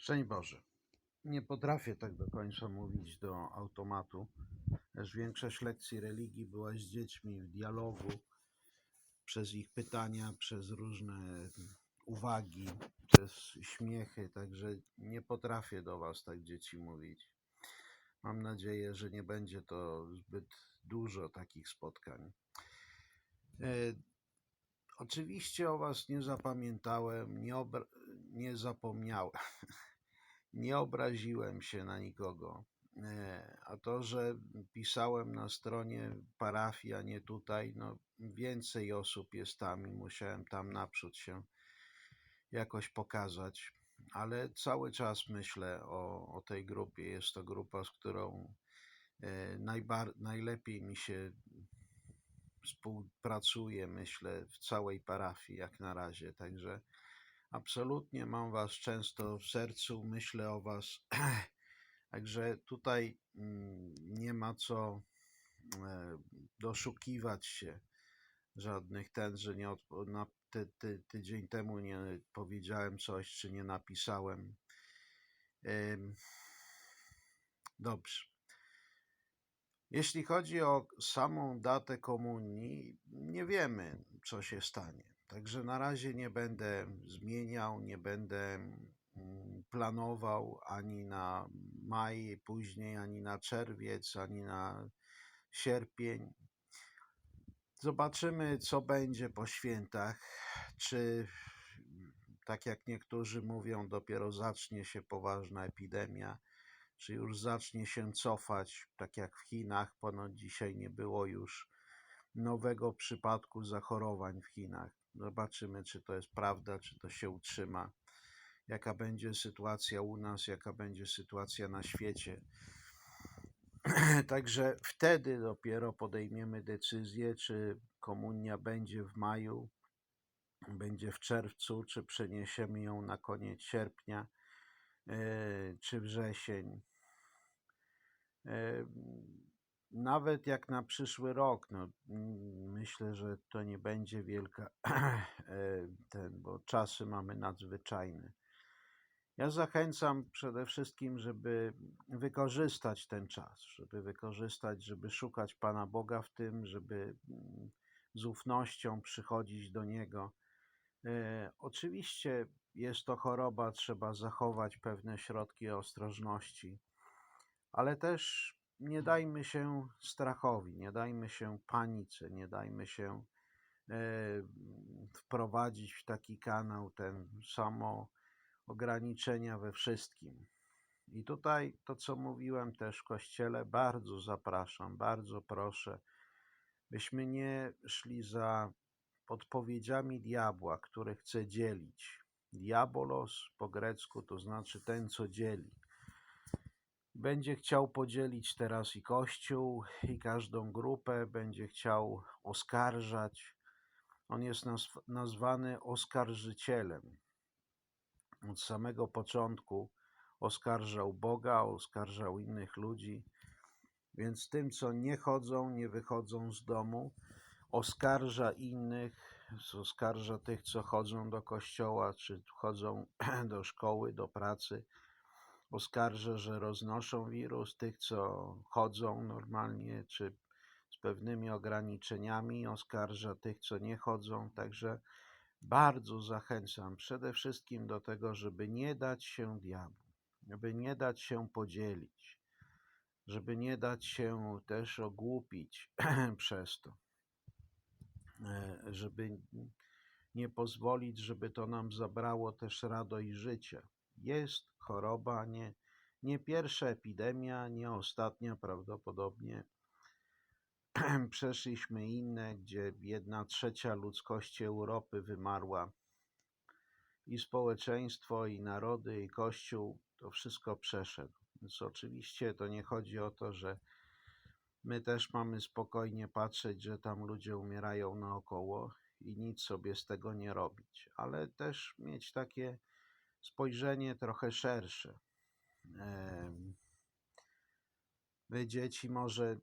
Szczęść Boże. Nie potrafię tak do końca mówić do automatu, lecz większość lekcji religii była z dziećmi w dialogu, przez ich pytania, przez różne uwagi, przez śmiechy, także nie potrafię do Was tak dzieci mówić. Mam nadzieję, że nie będzie to zbyt dużo takich spotkań. E, Oczywiście o Was nie zapamiętałem, nie, nie zapomniałem, nie obraziłem się na nikogo. E, A to, że pisałem na stronie parafii, a nie tutaj, no więcej osób jest tam i musiałem tam naprzód się jakoś pokazać. Ale cały czas myślę o, o tej grupie. Jest to grupa, z którą e, najbar- najlepiej mi się współpracuje, myślę, w całej parafii jak na razie. Także absolutnie mam Was często w sercu, myślę o Was. Także tutaj mm, nie ma co e, doszukiwać się żadnych ten, że nie odpo- na ty, ty, tydzień temu nie powiedziałem coś, czy nie napisałem. Em, Dobrze. Jeśli chodzi o samą datę komunii, nie wiemy, co się stanie. Także na razie nie będę zmieniał, nie będę mm, planował ani na maj, później ani na czerwiec, ani na sierpień. Zobaczymy, co będzie po świętach. Czy, tak jak niektórzy mówią, dopiero zacznie się poważna epidemia czy już zacznie się cofać, tak jak w Chinach. Ponoć dzisiaj nie było już nowego przypadku zachorowań w Chinach. Zobaczymy, czy to jest prawda, czy to się utrzyma. Jaka będzie sytuacja u nas, jaka będzie sytuacja na świecie. Także wtedy dopiero podejmiemy decyzję, czy komunia będzie w maju, będzie w czerwcu, czy przeniesiemy ją na koniec sierpnia, e, czy wrzesień. Nawet jak na przyszły rok, no, mm, myślę, że to nie będzie wielka, e, ten, bo czasy mamy nadzwyczajne. Ja zachęcam przede wszystkim, żeby wykorzystać ten czas, żeby wykorzystać, żeby szukać Pana Boga w tym, żeby mm, z ufnością przychodzić do Niego. E, Oczywiście jest to choroba, trzeba zachować pewne środki ostrożności ale też nie dajmy się strachowi, nie dajmy się panice, nie dajmy się e, wprowadzić w taki kanał ten samo ograniczenia we wszystkim. I tutaj to, co mówiłem też w kościele, bardzo zapraszam, bardzo proszę, byśmy nie szli za podpowiedziami diabła, który chce dzielić. Diabolos po grecku to znaczy ten, co dzieli będzie chciał podzielić teraz i Kościół, i każdą grupę, będzie chciał oskarżać. On jest nazw- nazwany oskarżycielem. Od samego początku oskarżał Boga, oskarżał innych ludzi, więc tym, co nie chodzą, nie wychodzą z domu, oskarża innych, oskarża tych, co chodzą do kościoła, czy chodzą do szkoły, do pracy oskarża, że roznoszą wirus, tych, co chodzą normalnie, czy z pewnymi ograniczeniami, oskarża tych, co nie chodzą. Także bardzo zachęcam przede wszystkim do tego, żeby nie dać się diabłu, żeby nie dać się podzielić, żeby nie dać się też ogłupić przez to, e, żeby nie pozwolić, żeby to nam zabrało też radość życia. Jest choroba, nie, nie pierwsza epidemia, nie ostatnia prawdopodobnie. Przeszliśmy inne, gdzie jedna trzecia ludzkości Europy wymarła. I społeczeństwo, i narody, i Kościół to wszystko przeszedł. Więc oczywiście to nie chodzi o to, że my też mamy spokojnie patrzeć, że tam ludzie umierają naokoło i nic sobie z tego nie robić, ale też mieć takie spojrzenie trochę szersze. Wy, dzieci, może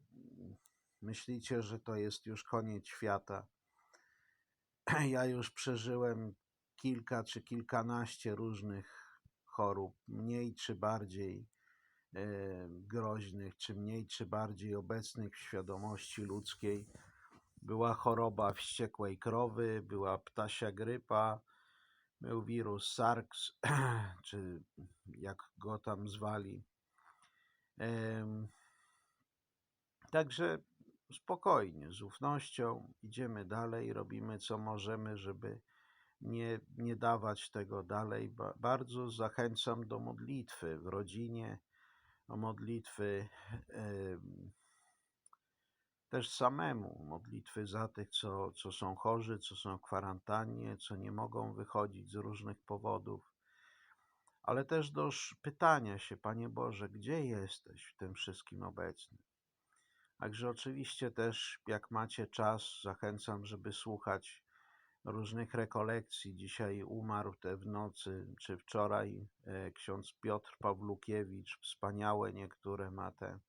myślicie, że to jest już koniec świata. Ja już przeżyłem kilka czy kilkanaście różnych chorób, mniej czy bardziej groźnych, czy mniej czy bardziej obecnych w świadomości ludzkiej. Była choroba wściekłej krowy, była ptasia grypa, był wirus SARS, czy jak go tam zwali. Także spokojnie, z ufnością idziemy dalej, robimy co możemy, żeby nie, nie dawać tego dalej. Ba- Bardzo zachęcam do modlitwy w rodzinie, o modlitwy też samemu, modlitwy za tych, co, co są chorzy, co są w kwarantannie, co nie mogą wychodzić z różnych powodów, ale też do pytania się, Panie Boże, gdzie jesteś w tym wszystkim obecny? Także oczywiście też, jak macie czas, zachęcam, żeby słuchać różnych rekolekcji. Dzisiaj umarł te w nocy, czy wczoraj e, ksiądz Piotr Pawlukiewicz, wspaniałe niektóre ma te,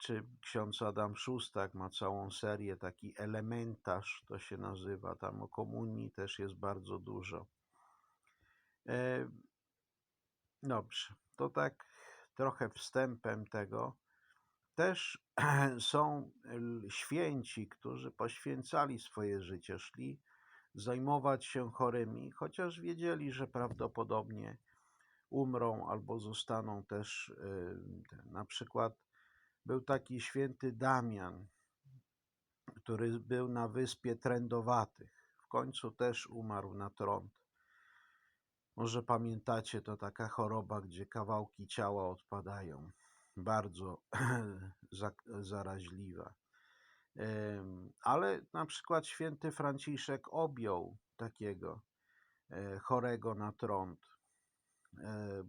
czy ksiądz Adam Szustak ma całą serię, taki elementarz to się nazywa, tam o komunii też jest bardzo dużo. E, Dobrze, to tak trochę wstępem tego. Też są święci, którzy poświęcali swoje życie, szli zajmować się chorymi, chociaż wiedzieli, że prawdopodobnie umrą albo zostaną też. ten. Na przykład był taki święty Damian, który był na wyspie Trędowatych. W końcu też umarł na trąd. Może pamiętacie, to taka choroba, gdzie kawałki ciała odpadają. Bardzo za- zaraźliwa. Ale na przykład święty Franciszek objął takiego e, chorego na trąd, E,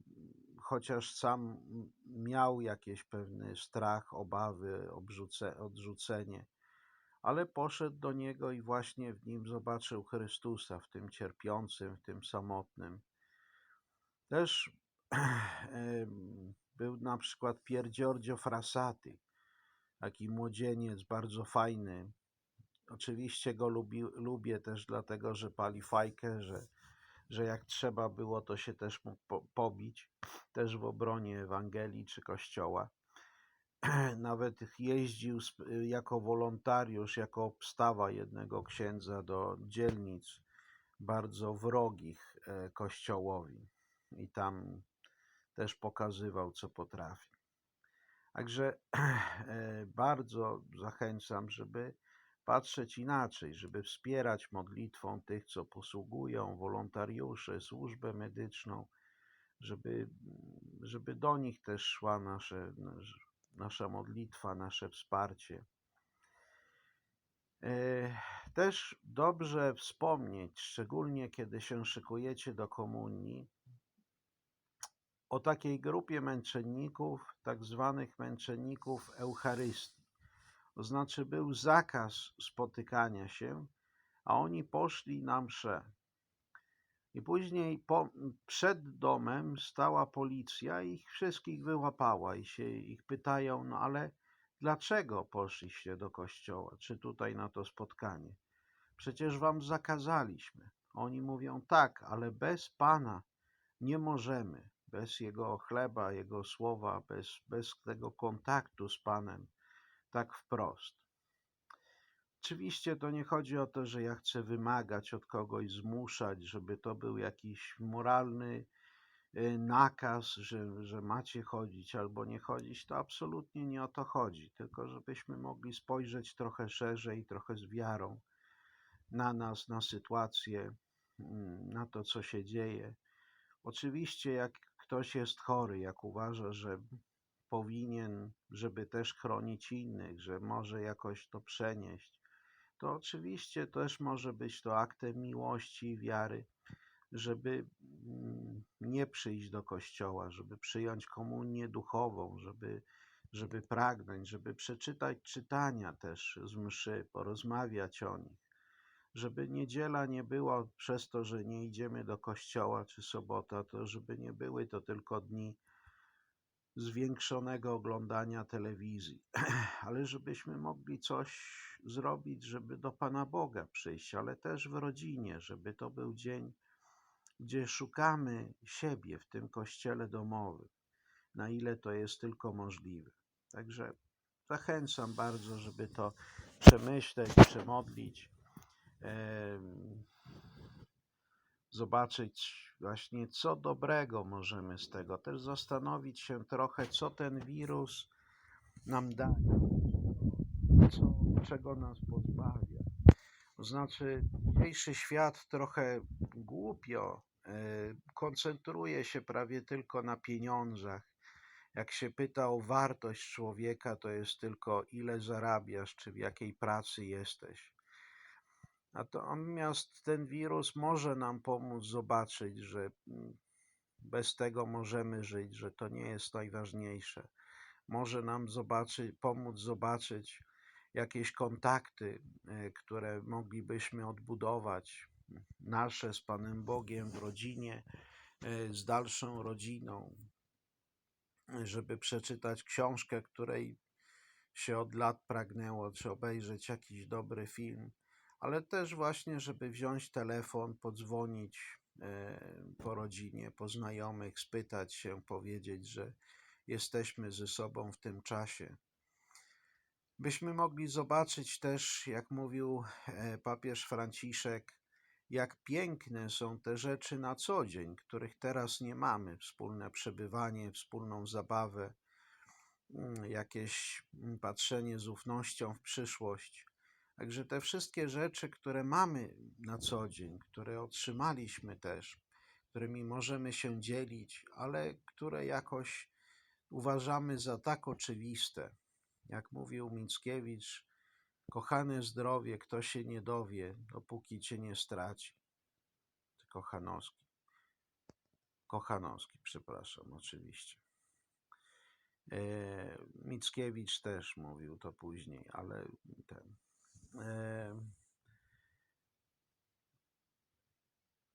chociaż sam miał jakieś pewny strach, obawy, obrzuce, odrzucenie, ale poszedł do niego i właśnie w nim zobaczył Chrystusa, w tym cierpiącym, w tym samotnym. Też był na przykład Pier Giorgio Frassati, taki młodzieniec, bardzo fajny. Oczywiście go lubi, lubię też dlatego, że pali fajkę, że, że jak trzeba było, to się też mógł po, pobić, też w obronie Ewangelii czy Kościoła. Nawet jeździł jako wolontariusz, jako obstawa jednego księdza do dzielnic bardzo wrogich e, Kościołowi i tam też pokazywał, co potrafi. Także e, bardzo zachęcam, żeby patrzeć inaczej, żeby wspierać modlitwą tych, co posługują, wolontariuszy, służbę medyczną, żeby, żeby do nich też szła nasze, nasz- nasza modlitwa, nasze wsparcie. E, Też dobrze wspomnieć, szczególnie kiedy się szykujecie do komunii, o takiej grupie męczenników, tak zwanych męczenników Eucharystii. To znaczy był zakaz spotykania się, a oni poszli na mszę. I później po, przed domem stała policja i ich wszystkich wyłapała i się ich pytają, no ale dlaczego poszliście do kościoła, czy tutaj na to spotkanie? Przecież wam zakazaliśmy. Oni mówią tak, ale bez Pana nie możemy, bez Jego chleba, Jego słowa, bez, bez tego kontaktu z Panem, tak wprost. Oczywiście to nie chodzi o to, że ja chcę wymagać od kogoś, zmuszać, żeby to był jakiś moralny y, nakaz, że, że macie chodzić albo nie chodzić. To absolutnie nie o to chodzi, tylko żebyśmy mogli spojrzeć trochę szerzej, trochę z wiarą na nas, na sytuację, mm, na to, co się dzieje. Oczywiście, jak ktoś jest chory, jak uważa, że powinien, żeby też chronić innych, że może jakoś to przenieść, to oczywiście też może być to aktem miłości i wiary, żeby mm, nie przyjść do kościoła, żeby przyjąć komunię duchową, żeby, żeby pragnąć, żeby przeczytać czytania też z mszy, porozmawiać o nich, żeby niedziela nie była przez to, że nie idziemy do kościoła czy sobota, to żeby nie były to tylko dni zwiększonego oglądania telewizji, ale żebyśmy mogli coś zrobić, żeby do Pana Boga przyjść, ale też w rodzinie, żeby to był dzień gdzie szukamy siebie w tym kościele domowym, na ile to jest tylko możliwe. Także zachęcam bardzo, żeby to przemyśleć, przemodlić, em, zobaczyć właśnie, co dobrego możemy z tego. Też zastanowić się trochę, co ten wirus nam daje, co, czego nas pozbawia. To znaczy, dzisiejszy świat trochę głupio e, koncentruje się prawie tylko na pieniądzach. Jak się pyta o wartość człowieka, to jest tylko ile zarabiasz, czy w jakiej pracy jesteś. Natomiast ten wirus może nam pomóc zobaczyć, że mm, bez tego możemy żyć, że to nie jest najważniejsze. Może nam zobaczy, pomóc zobaczyć jakieś kontakty, e, które moglibyśmy odbudować, nasze z Panem Bogiem w rodzinie, e, z dalszą rodziną, żeby przeczytać książkę, której się od lat pragnęło, czy obejrzeć jakiś dobry film, ale też właśnie, żeby wziąć telefon, podzwonić e, po rodzinie, po znajomych, spytać się, powiedzieć, że jesteśmy ze sobą w tym czasie. Byśmy mogli zobaczyć też, jak mówił e, papież Franciszek, jak piękne są te rzeczy na co dzień, których teraz nie mamy. Wspólne przebywanie, wspólną zabawę, mm, jakieś mm, patrzenie z ufnością w przyszłość. Także te wszystkie rzeczy, które mamy na co dzień, które otrzymaliśmy też, którymi możemy się dzielić, ale które jakoś uważamy za tak oczywiste. Jak mówił Mickiewicz, kochane zdrowie, kto się nie dowie, dopóki cię nie straci. Kochanowski. Kochanowski, przepraszam, oczywiście. E, Mickiewicz też mówił to później, ale ten.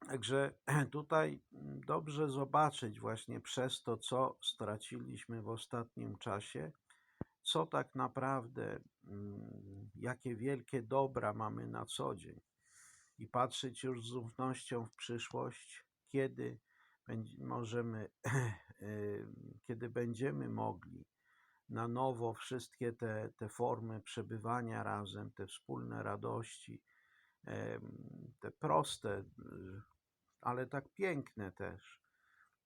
Także tutaj dobrze zobaczyć właśnie przez to, co straciliśmy w ostatnim czasie, co tak naprawdę, mm, jakie wielkie dobra mamy na co dzień. I patrzeć już z ufnością w przyszłość, kiedy możemy, kiedy będziemy mogli na nowo wszystkie te, te formy przebywania razem, te wspólne radości, te proste, ale tak piękne też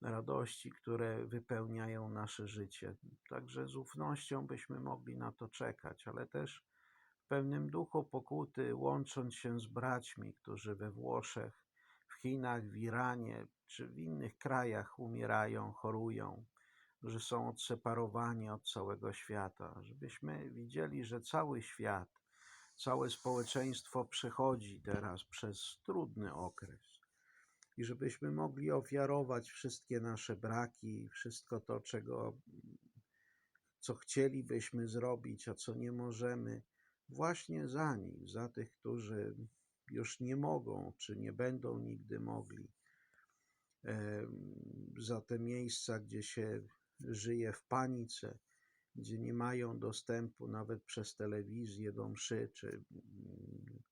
radości, które wypełniają nasze życie. Także z ufnością byśmy mogli na to czekać, ale też w pewnym duchu pokuty, łącząc się z braćmi, którzy we Włoszech, w Chinach, w Iranie czy w innych krajach umierają, chorują, że są odseparowani od całego świata, żebyśmy widzieli, że cały świat, całe społeczeństwo przechodzi teraz przez trudny okres. I żebyśmy mogli ofiarować wszystkie nasze braki, wszystko to, czego, co chcielibyśmy zrobić, a co nie możemy, właśnie za nich, za tych, którzy już nie mogą, czy nie będą nigdy mogli, za te miejsca, gdzie się żyje w panice, gdzie nie mają dostępu nawet przez telewizję do mszy, czy,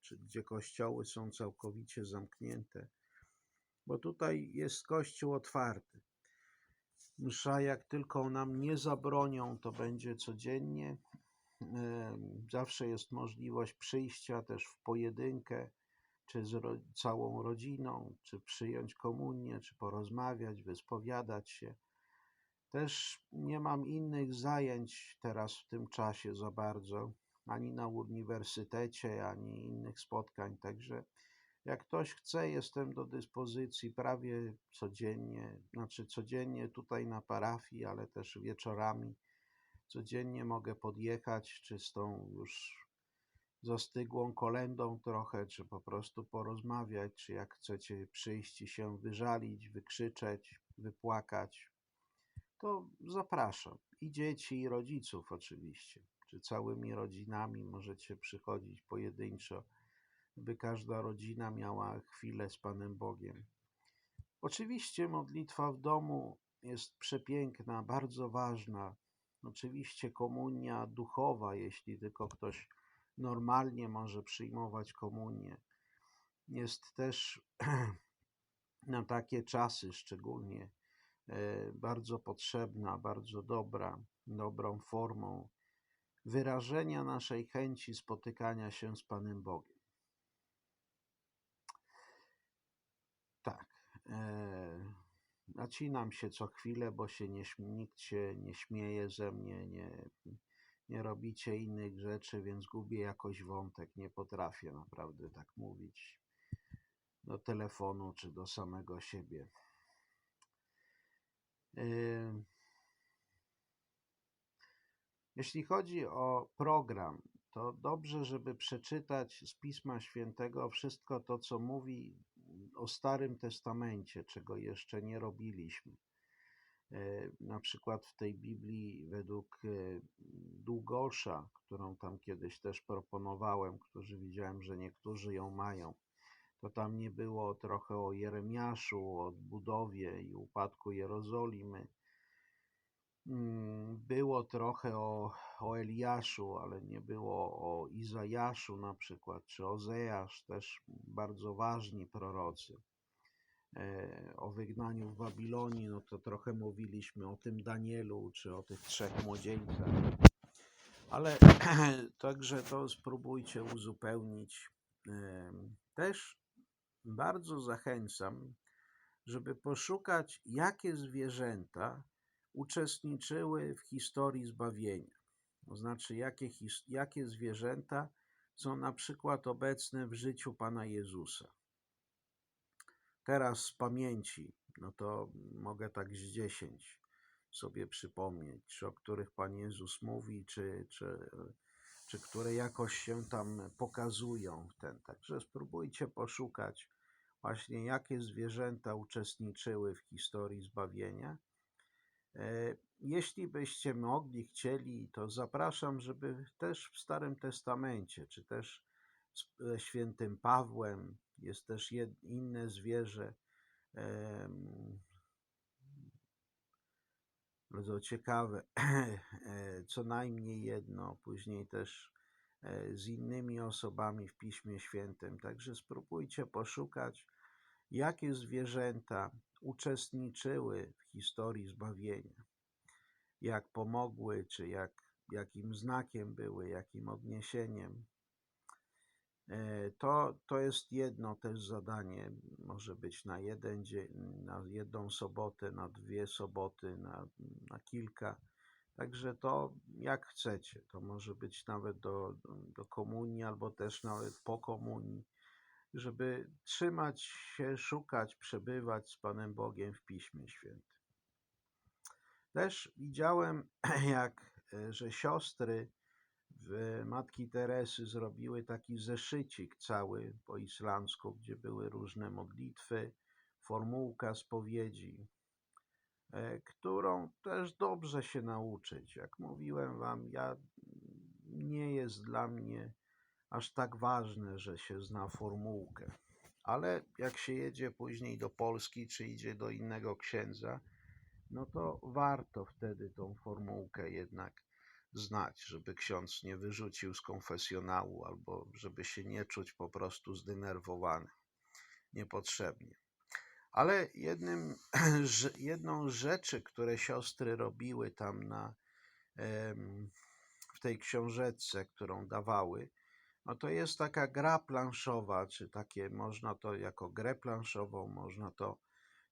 czy gdzie kościoły są całkowicie zamknięte bo tutaj jest kościół otwarty. Msza, jak tylko nam nie zabronią, to będzie codziennie. Zawsze jest możliwość przyjścia też w pojedynkę, czy z ro całą rodziną, czy przyjąć komunię, czy porozmawiać, wyspowiadać się. Też nie mam innych zajęć teraz w tym czasie za bardzo, ani na uniwersytecie, ani innych spotkań, także jak ktoś chce, jestem do dyspozycji prawie codziennie, znaczy codziennie tutaj na parafii, ale też wieczorami. Codziennie mogę podjechać, czy z tą już zastygłą kolendą trochę, czy po prostu porozmawiać, czy jak chcecie przyjść i się wyżalić, wykrzyczeć, wypłakać, to zapraszam. I dzieci, i rodziców oczywiście, czy całymi rodzinami możecie przychodzić pojedynczo by każda rodzina miała chwilę z Panem Bogiem. Oczywiście modlitwa w domu jest przepiękna, bardzo ważna. Oczywiście komunia duchowa, jeśli tylko ktoś normalnie może przyjmować komunię. Jest też na takie czasy szczególnie bardzo potrzebna, bardzo dobra, dobrą formą wyrażenia naszej chęci spotykania się z Panem Bogiem. Tak. E, nacinam się co chwilę, bo się nie, nikt się nie śmieje ze mnie, nie, nie robicie innych rzeczy, więc gubię jakoś wątek. Nie potrafię naprawdę tak mówić do telefonu czy do samego siebie. Jeśli chodzi o program, to dobrze, żeby przeczytać z Pisma Świętego wszystko to, co mówi o Starym Testamencie, czego jeszcze nie robiliśmy. E, Na przykład w tej Biblii według e, Długosza, którą tam kiedyś też proponowałem, którzy widziałem, że niektórzy ją mają, to tam nie było trochę o Jeremiaszu, o odbudowie i upadku Jerozolimy. Mm, Było trochę o, o Eliaszu, ale nie było o Izajaszu na przykład, czy Ozeasz, też bardzo ważni prorocy. E, O wygnaniu w Babilonii, no to trochę mówiliśmy o tym Danielu, czy o tych trzech młodzieńcach. Ale także to spróbujcie uzupełnić. Em, Też bardzo zachęcam, żeby poszukać, jakie zwierzęta uczestniczyły w historii zbawienia. To znaczy, jakie, jakie zwierzęta są na przykład obecne w życiu Pana Jezusa. Teraz z pamięci, no to mogę tak z dziesięć sobie przypomnieć, czy o których Pan Jezus mówi, czy, czy, czy które jakoś się tam pokazują w ten. Także spróbujcie poszukać właśnie, jakie zwierzęta uczestniczyły w historii zbawienia. E, Jeśli byście mogli, chcieli, to zapraszam, żeby też w Starym Testamencie, czy też e, świętym Pawłem, jest też inne zwierzę, bardzo ciekawe, e, co najmniej jedno, później też e, z innymi osobami w Piśmie Świętym. Także spróbujcie poszukać, jakie zwierzęta uczestniczyły w historii zbawienia, jak pomogły, czy jak, jakim znakiem były, jakim odniesieniem. E, To, to jest jedno też zadanie, może być na jeden dzień, na jedną sobotę, na dwie soboty, na, na kilka. Także to jak chcecie. To może być nawet do, do komunii, albo też nawet po komunii, żeby trzymać się, szukać, przebywać z Panem Bogiem w Piśmie Świętym. Też widziałem, jak e, że siostry Matki Teresy zrobiły taki zeszycik cały po islamsku, gdzie były różne modlitwy, formułka spowiedzi, e, którą też dobrze się nauczyć. Jak mówiłem wam, ja nie jest dla mnie aż tak ważne, że się zna formułkę. Ale jak się jedzie później do Polski, czy idzie do innego księdza, no to warto wtedy tą formułkę jednak znać, żeby ksiądz nie wyrzucił z konfesjonału, albo żeby się nie czuć po prostu zdenerwowany niepotrzebnie. Ale jednym, jedną z rzeczy, które siostry robiły tam na, w tej książeczce, którą dawały, no to jest taka gra planszowa, czy takie, można to jako grę planszową, można to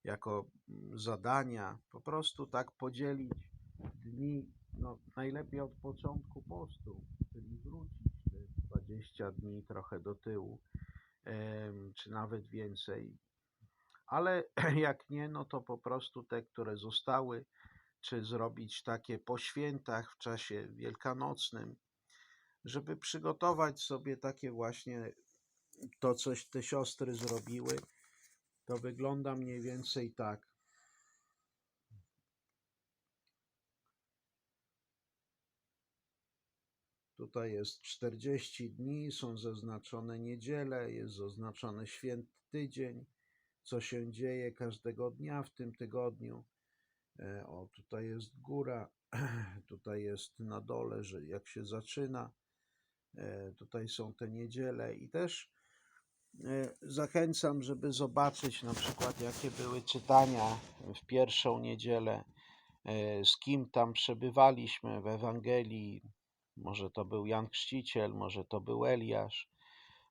jako mm, zadania, po prostu tak podzielić dni, no najlepiej od początku postu, czyli wrócić te 20 dni trochę do tyłu, czy nawet więcej. Ale jak nie, no to po prostu te, które zostały, czy zrobić takie po świętach w czasie wielkanocnym, żeby przygotować sobie takie właśnie to, coś te siostry zrobiły, to wygląda mniej więcej tak. Tutaj jest 40 dni, są zaznaczone niedziele, jest zaznaczony święty tydzień, co się dzieje każdego dnia w tym tygodniu. E, O, tutaj jest góra, tutaj jest na dole, że jak się zaczyna. E, Tutaj są te niedziele i też E, Zachęcam, żeby zobaczyć na przykład, jakie były czytania w pierwszą niedzielę, z kim tam przebywaliśmy w Ewangelii. Może to był Jan Chrzciciel, może to był Eliasz,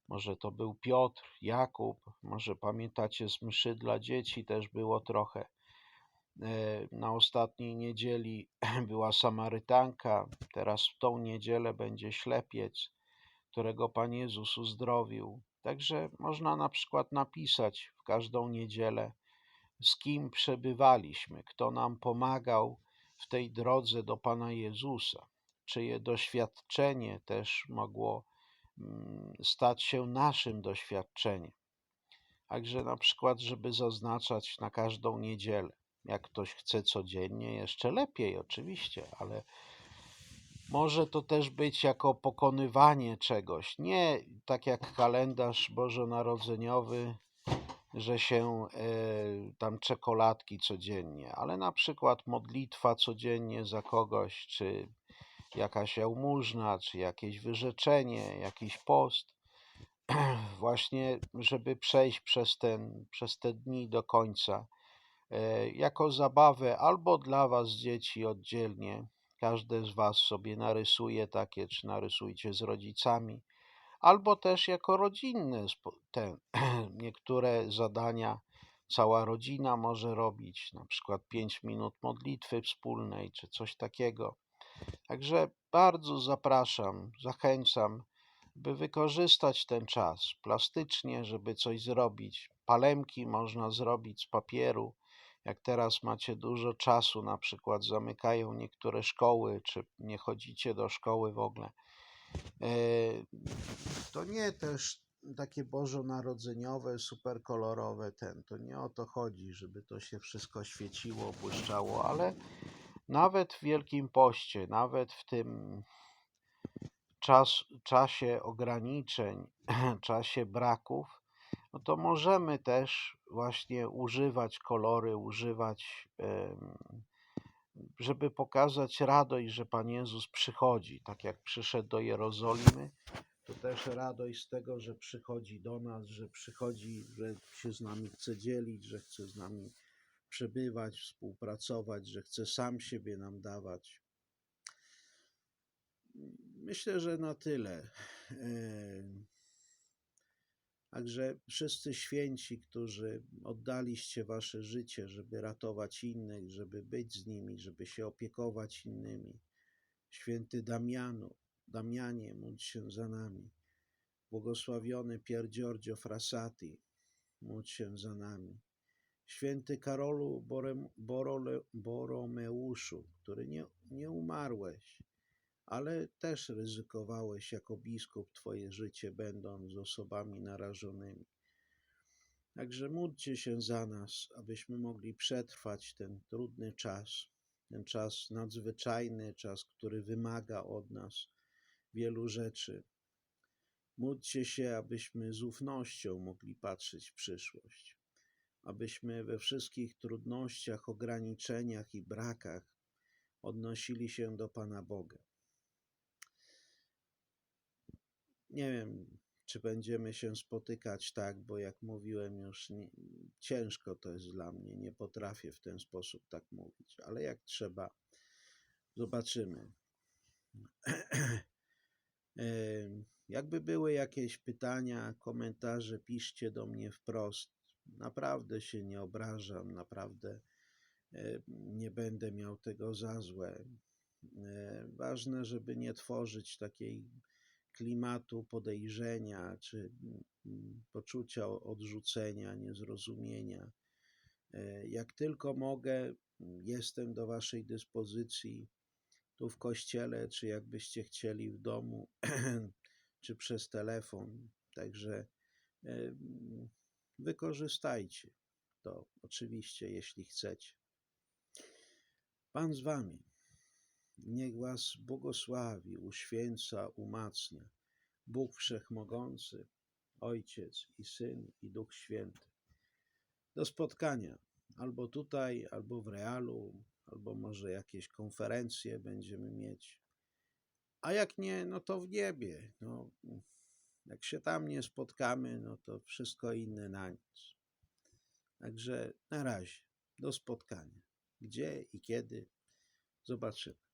może to był Piotr, Jakub, może pamiętacie z mszy dla dzieci też było trochę. E, Na ostatniej niedzieli była Samarytanka, teraz w tą niedzielę będzie ślepiec, którego Pan Jezus uzdrowił. Także można na przykład napisać w każdą niedzielę, z kim przebywaliśmy, kto nam pomagał w tej drodze do Pana Jezusa, czyje doświadczenie też mogło mm, stać się naszym doświadczeniem. Także na przykład, żeby zaznaczać na każdą niedzielę. Jak ktoś chce codziennie, jeszcze lepiej oczywiście, ale może to też być jako pokonywanie czegoś. Nie tak jak kalendarz bożonarodzeniowy, że się e, tam czekoladki codziennie, ale na przykład modlitwa codziennie za kogoś, czy jakaś jałmużna, czy jakieś wyrzeczenie, jakiś post. Właśnie, żeby przejść przez, ten, przez te dni do końca e, jako zabawę albo dla Was, dzieci, oddzielnie. Każde z Was sobie narysuje takie, czy narysujcie z rodzicami, albo też jako rodzinne. Te, niektóre zadania cała rodzina może robić, na przykład 5 minut modlitwy wspólnej, czy coś takiego. Także bardzo zapraszam, zachęcam, by wykorzystać ten czas plastycznie, żeby coś zrobić. Palemki można zrobić z papieru. Jak teraz macie dużo czasu, na przykład zamykają niektóre szkoły, czy nie chodzicie do szkoły w ogóle. E, To nie też takie bożonarodzeniowe, super kolorowe ten. To nie o to chodzi, żeby to się wszystko świeciło, błyszczało, ale nawet w Wielkim Poście, nawet w tym czas, czasie ograniczeń, czasie braków, no to możemy też właśnie używać kolory, używać, żeby pokazać radość, że Pan Jezus przychodzi, tak jak przyszedł do Jerozolimy, to też radość z tego, że przychodzi do nas, że przychodzi, że się z nami chce dzielić, że chce z nami przebywać, współpracować, że chce sam siebie nam dawać. Myślę, że na tyle. Em, Także wszyscy święci, którzy oddaliście wasze życie, żeby ratować innych, żeby być z nimi, żeby się opiekować innymi. Święty Damianu, Damianie, módl się za nami. Błogosławiony Pier Giorgio Frassati, módl się za nami. Święty Karolu Borole, Boromeuszu, który nie, nie umarłeś, ale też ryzykowałeś jako biskup Twoje życie, będąc osobami narażonymi. Także módlcie się za nas, abyśmy mogli przetrwać ten trudny czas, ten czas nadzwyczajny, czas, który wymaga od nas wielu rzeczy. Módlcie się, abyśmy z ufnością mogli patrzeć w przyszłość, abyśmy we wszystkich trudnościach, ograniczeniach i brakach odnosili się do Pana Boga. Nie wiem, czy będziemy się spotykać tak, bo jak mówiłem już, nie, ciężko to jest dla mnie, nie potrafię w ten sposób tak mówić, ale jak trzeba, zobaczymy. Jakby były jakieś pytania, komentarze, piszcie do mnie wprost. Naprawdę się nie obrażam, naprawdę e, nie będę miał tego za złe. E, Ważne, żeby nie tworzyć takiej klimatu podejrzenia czy mm, poczucia odrzucenia, niezrozumienia. E, Jak tylko mogę, jestem do Waszej dyspozycji tu w kościele, czy jakbyście chcieli w domu, czy przez telefon. Także wykorzystajcie to, oczywiście, jeśli chcecie. Pan z Wami. Niech Was błogosławi, uświęca, umacnia Bóg Wszechmogący, Ojciec i Syn i Duch Święty. Do spotkania albo tutaj, albo w realu, albo może jakieś konferencje będziemy mieć. A jak nie, no to w niebie. No, Jak się tam nie spotkamy, no to wszystko inne na nic. Także na razie, do spotkania. Gdzie i kiedy, zobaczymy.